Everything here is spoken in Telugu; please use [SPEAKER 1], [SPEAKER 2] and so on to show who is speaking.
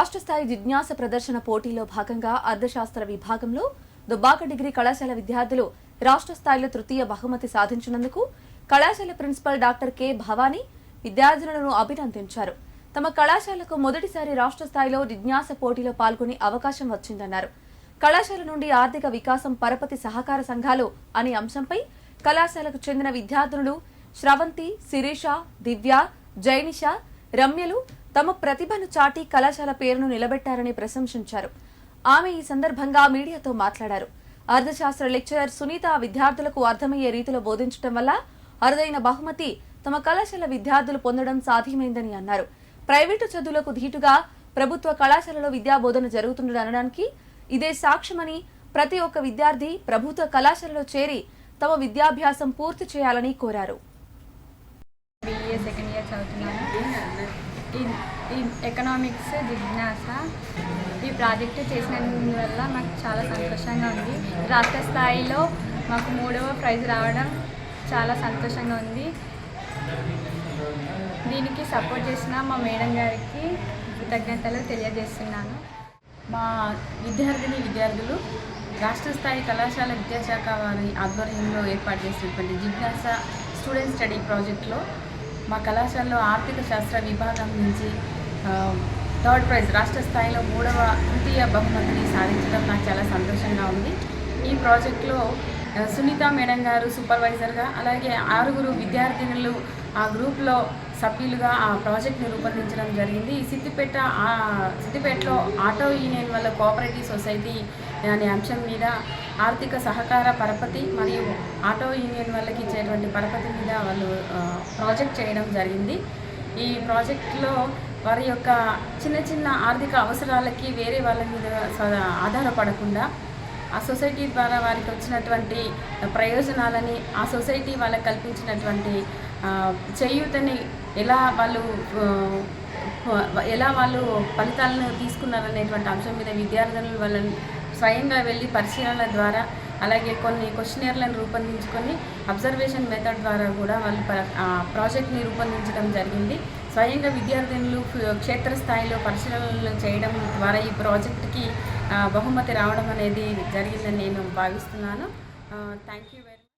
[SPEAKER 1] రాష్ట్ర స్థాయి జిజ్ఞాస ప్రదర్శన పోటీలో భాగంగా అర్థశాస్త్ర విభాగంలో దుబ్బాక డిగ్రీ కళాశాల విద్యార్థులు రాష్ట్ర స్థాయిలో తృతీయ బహుమతి సాధించినందుకు కళాశాల ప్రిన్సిపల్ డాక్టర్ కె భవానీ విద్యార్థులను అభినందించారు. తమ కళాశాలకు మొదటిసారి రాష్ట్ర స్థాయిలో జిజ్ఞాస పోటీలో పాల్గొనే అవకాశం వచ్చిందన్నారు. కళాశాల నుండి ఆర్థిక వికాసం పరపతి సహకార సంఘాలు అనే అంశంపై కళాశాలకు చెందిన విద్యార్థులు శ్రవంతి శిరీష దివ్య జైనిష రమ్యలు తమ ప్రతిభను చాటి కళాశాల పేరును నిలబెట్టారని ప్రశంసించారు. ఆమె ఈ సందర్భంగా మీడియాతో మాట్లాడారు. అర్థశాస్త్ర లెక్చరర్ సునీత విద్యార్థులకు అర్థమయ్యే రీతిలో బోధించడం వల్ల అరుదైన బహుమతి తమ కళాశాల విద్యార్థులు పొందడం సాధ్యమైందని అన్నారు. ప్రైవేటు చదువులకు ధీటుగా ప్రభుత్వ కళాశాలలో విద్యా బోధన అనడానికి ఇదే సాక్ష్యమని ప్రతి ఒక్క విద్యార్థి ప్రభుత్వ కళాశాలలో చేరి తమ విద్యాభ్యాసం పూర్తి చేయాలని కోరారు.
[SPEAKER 2] సెకండ్ ఇయర్ చదువుతున్నాను. ఈ ఈ ఎకనామిక్స్ జిజ్ఞాస ఈ ప్రాజెక్టు చేసినందువల్ల మాకు చాలా సంతోషంగా ఉంది. రాష్ట్ర స్థాయిలో మాకు మూడవ ప్రైజ్ రావడం చాలా సంతోషంగా ఉంది. దీనికి సపోర్ట్ చేసిన మా మేడం గారికి కృతజ్ఞతలు తెలియజేస్తున్నాను.
[SPEAKER 3] మా విద్యార్థిని విద్యార్థులు రాష్ట్ర స్థాయి కళాశాల విద్యాశాఖ వారి ఆధ్వర్యంలో ఏర్పాటు చేసినటువంటి జిజ్ఞాస స్టూడెంట్ స్టడీ ప్రాజెక్ట్లో మా కళాశాలలో ఆర్థిక శాస్త్ర విభాగం నుంచి థర్డ్ ప్రైజ్ రాష్ట్ర స్థాయిలో మూడవ తృతీయ బహుమతిని సాధించడం నాకు చాలా సంతోషంగా ఉంది. ఈ ప్రాజెక్ట్లో సునీత మేడం గారు సూపర్వైజర్గా అలాగే ఆరుగురు విద్యార్థినులు ఆ గ్రూప్లో సభ్యులుగా ఆ ప్రాజెక్ట్ని రూపొందించడం జరిగింది. సిద్దిపేట ఆ సిద్దిపేటలో ఆటో యూనియన్ వల్ల కోఆపరేటివ్ సొసైటీ అనే అంశం మీద ఆర్థిక సహకార పరపతి మరియు ఆటో యూనియన్ వాళ్ళకి ఇచ్చేటువంటి పరపతి మీద వాళ్ళు ప్రాజెక్ట్ చేయడం జరిగింది. ఈ ప్రాజెక్ట్లో వారి యొక్క చిన్న చిన్న ఆర్థిక అవసరాలకి వేరే వాళ్ళ మీద స- ఆధారపడకుండా ఆ సొసైటీ ద్వారా వారికి వచ్చినటువంటి ప్రయోజనాలని ఆ సొసైటీ వాళ్ళకి కల్పించినటువంటి చేయూతని ఎలా వాళ్ళు ఎలా వాళ్ళు ఫలితాలను తీసుకున్నారనేటువంటి అంశం మీద విద్యార్థులు వాళ్ళని స్వయంగా వెళ్ళి పరిశీలనల ద్వారా అలాగే కొన్ని క్వశ్చనర్లను రూపొందించుకొని అబ్జర్వేషన్ మెథడ్ ద్వారా కూడా వాళ్ళు ప్రాజెక్ట్ని రూపొందించడం జరిగింది. స్వయంగా విద్యార్థినులు క్షేత్రస్థాయిలో పరిశీలనలు చేయడం ద్వారా ఈ ప్రాజెక్ట్కి బహుమతి రావడం అనేది జరిగిందని నేను భావిస్తున్నాను. Thank you very